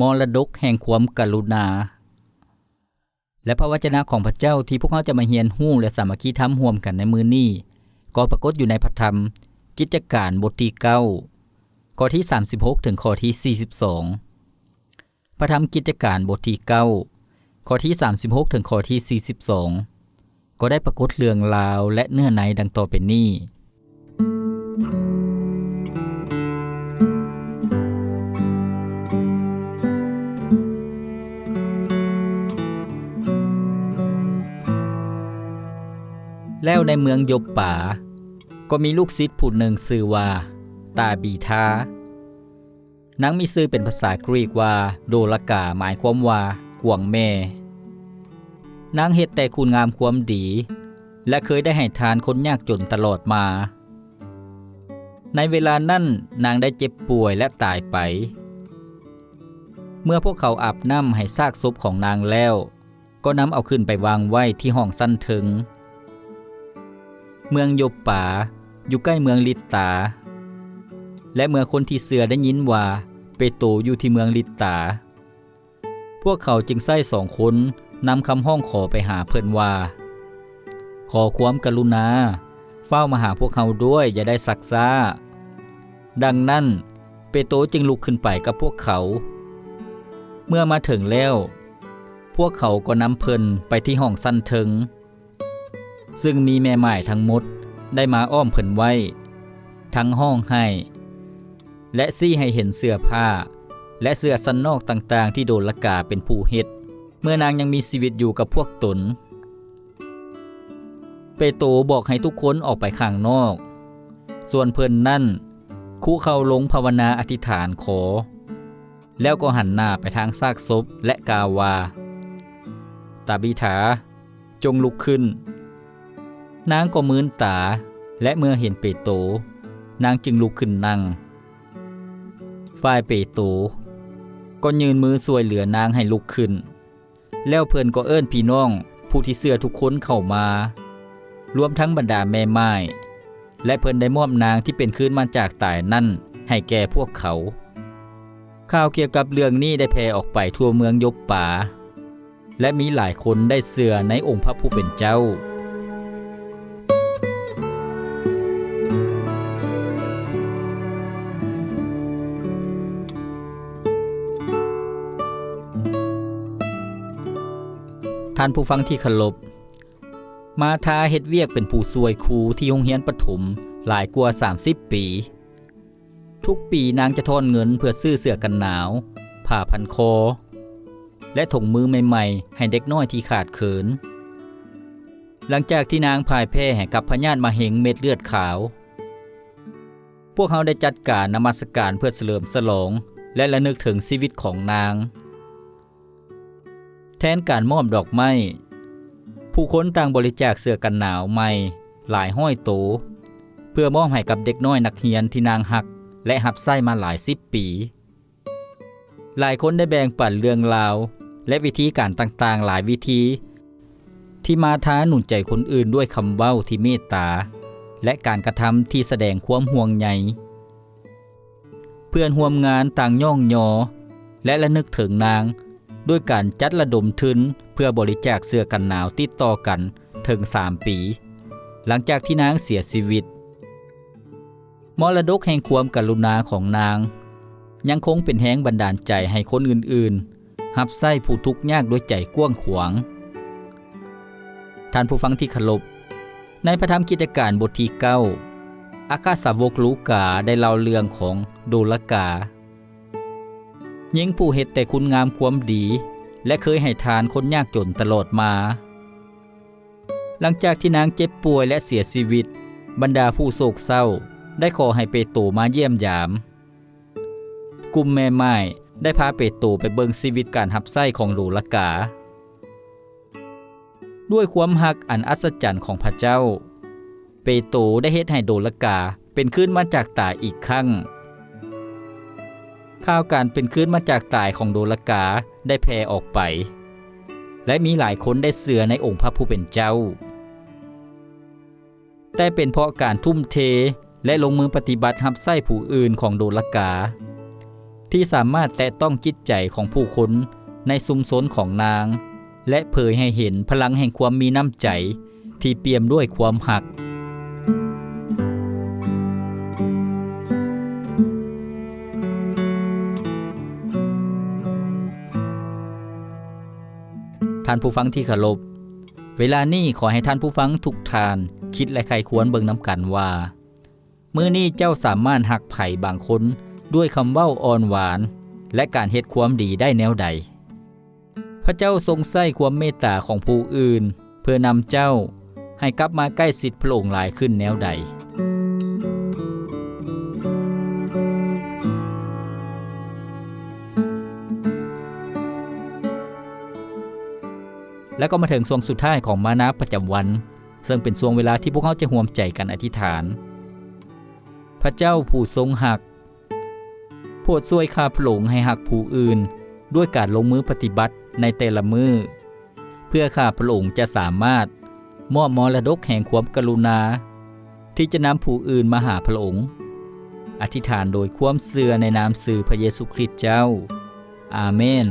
มรดกแห่งความกรุณา และพระวจนะของพระเจ้าที่พวกเขาจะมาเฮียนหู้และสามัคคีทำร่วมกันในมือนี้ก็ปรากฏอยู่ในพระธรรม กิจการบทที่9ข้อที่ 36 ถึงข้อที่ 42 พระธรรมกิจการบทที่9ข้อที่ 36 ถึงข้อที่ 42 ก็ได้ปรากฏเรื่องราวและเนื้อในดังต่อไปนี้ แล้วในเมืองยบป่า ก็มีลูกศิษย์ผู้หนึ่งชื่อว่า ตาบีทานางมีชื่อเป็นภาษากรีกว่าโดลกาหมายความว่ากวงแม่นางเฮ็ดแต่คุณงามความดี และเคยได้ให้ทานคนยากจนตลอดมา ในเวลานั้นนางได้เจ็บป่วยและตายไป เมื่อพวกเขาอาบน้ำให้ซากศพของนางแล้ว ก็นำเอาขึ้นไปวางไว้ที่ห้องสั้นถึง เมืองโยป่าอยู่ใกล้เมืองลิตตา และเมื่อคนที่เสือได้ยินว่าเปโตอยู่ที่เมืองลิตตา พวกเขาจึงใส่สองคนนำคำห้องขอไปหาเพิ่นว่า ขอความกรุณาเฝ้ามาหาพวกเขาด้วยอย่าได้สักซ่า ดังนั้นเปโตจึงลุกขึ้นไปกับพวกเขา เมื่อมาถึงแล้ว พวกเขาก็นำเพิ่นไปที่ห้องสั้นเทิง ซึ่งมีแม่ไม้ทั้งหมดได้มาอ้อมเพิ่นไว้ ทั้งห้องให้ และซี่ให้เห็นเสื้อผ้า และเสื้อสันนอกต่างๆ ที่โดนละกาเป็นผู้เฮ็ด เมื่อนางยังมีชีวิตอยู่กับพวกตน เปโตรบอกให้ทุกคนออกไปข้างนอก ส่วนเพิ่นนั่น คู่เข้าลงภาวนาอธิษฐานขอ แล้วก็หันหน้าไปทางซากศพและกาวา ตาบิถาจงลุกขึ้น นางก็มืนตา และเมื่อเห็นเปโต นางจึงลุกขึ้นนั่ง ฝ่ายเปโต ก็ยืนมือสวยเหลือนางให้ลุกขึ้น แล้วเพิ่นก็เอิ้นพี่น้องผู้ที่เสื้อทุกคนเข้ามา รวมทั้งบรรดาแม่ไม้และเพิ่นได้มอบนางที่เป็นคืนมาจากตายนั่นให้แก่พวกเขา ข่าวเกี่ยวกับเรื่องนี้ได้แพร่ออกไปทั่วเมืองยบป่า และมีหลายคนได้เสื่อในองค์พระผู้เป็นเจ้า ท่านผู้ฟังที่เคารพมาทาเฮ็ดเวียกเป็นผู้สวยครูที่โรงเรียนประถมหลายกว่า 30 ปี ทุกปีนางจะทอนเงินเพื่อซื้อเสื้อกันหนาว ผ้าพันคอ และถุงมือใหม่ๆ ให้เด็กน้อยที่ขาดเขิน หลังจากที่นางพ่ายแพ้ให้กับพญาติมาเหงเม็ดเลือดขาว พวกเขาได้จัดการนมัสการเพื่อเสริมสลอง และระลึกถึงชีวิตของนาง แทนการมอบดอกไม้ ผู้คนต่างบริจาคเสื้อกันหนาวใหม่ หลายห้อยโต เพื่อมอบให้กับเด็กน้อยนักเรียนที่นางหัก และหับไส้มาหลายสิบปี หลายคนได้แบ่งปันเรื่องราว และวิธีการต่างๆ หลายวิธี ที่มาท้าหนุนใจคนอื่นด้วยคำเว้าที่เมตตา และการกระทำที่แสดงความห่วงใยเพื่อนห่วมงานต่างย่องยอ และระนึกถึงนาง ด้วยการจัดระดมทุนเพื่อบริจาคเสื้อกันหนาวติดต่อกันถึง 3 ปี หลังจากที่นางเสียชีวิต มรดกแห่งความกรุณาของนาง ยังคงเป็นแห้งบันดาลใจให้คนอื่นๆหับไส้ผู้ทุกข์ยากด้วยใจกว้างขวาง ท่านผู้ฟังที่เคารพในพระธรรมกิจการบทที่เก้าอาคาสาวกลูกาได้เล่าเรื่องของโดลกา หญิงผู้เฮ็ดแต่คุณงามความดี และเคยให้ทานคนยากจนตลอดมา หลังจากที่นางเจ็บป่วยและเสียชีวิต บรรดาผู้โศกเศร้าได้ขอให้เปโตมาเยี่ยมยาม กลุ่มแม่ไม้ได้พาเปโตไปเบิงชีวิตการหับไส้ของโดละกา ด้วยความหักอันอัศจรรย์ของพระเจ้า เปโตได้เฮ็ดให้โดละกาเป็นขึ้นมาจากตาอีกครั้ง ข่าวการเป็นขึ้นมาจากตายของโดลกาได้แพร่ออกไป และมีหลายคนได้เสือในองค์พระผู้เป็นเจ้า แต่เป็นเพราะการทุ่มเทและลงมือปฏิบัติหับไส้ผู้อื่นของโดลกา ที่สามารถแตะต้องจิตใจของผู้คนในสุมสนของนาง และเผยให้เห็นพลังแห่งความมีน้ำใจที่เปี่ยมด้วยความหัก ท่านผู้ฟังที่เคารพเวลานี้ขอให้ท่านผู้ฟังทุกทาน คิดและใครควรเบิ่งน้ำกันว่าเมื่อนี้เจ้าสามารถหักไผ่บางคนด้วยคำเว้าอ่อนหวาน และการเฮ็ดความดีได้แนวใด พระเจ้าทรงใส่ความเมตตาของผู้อื่น เพื่อนำเจ้าให้กลับมาใกล้สิทธิ์พระองค์หลายขึ้นแนวใด แล้วก็มาถึงช่วงสุดท้ายของมานาประจำวัน ซึ่งเป็นช่วงเวลาที่พวกเขาจะห่วมใจกันอธิษฐาน พระเจ้าผู้ทรงหักโปรดช่วยข้าพระองค์ให้หักผู้อื่น ด้วยการลงมือปฏิบัติในแต่ละมือเพื่อข้าพระองค์จะสามารถมอบมรดกแห่งความกรุณา ที่จะนำผู้อื่นมาหาพระองค์ อธิษฐานโดยความเสื่อในนามสื่อพระเยซูคริสต์เจ้า อาเมน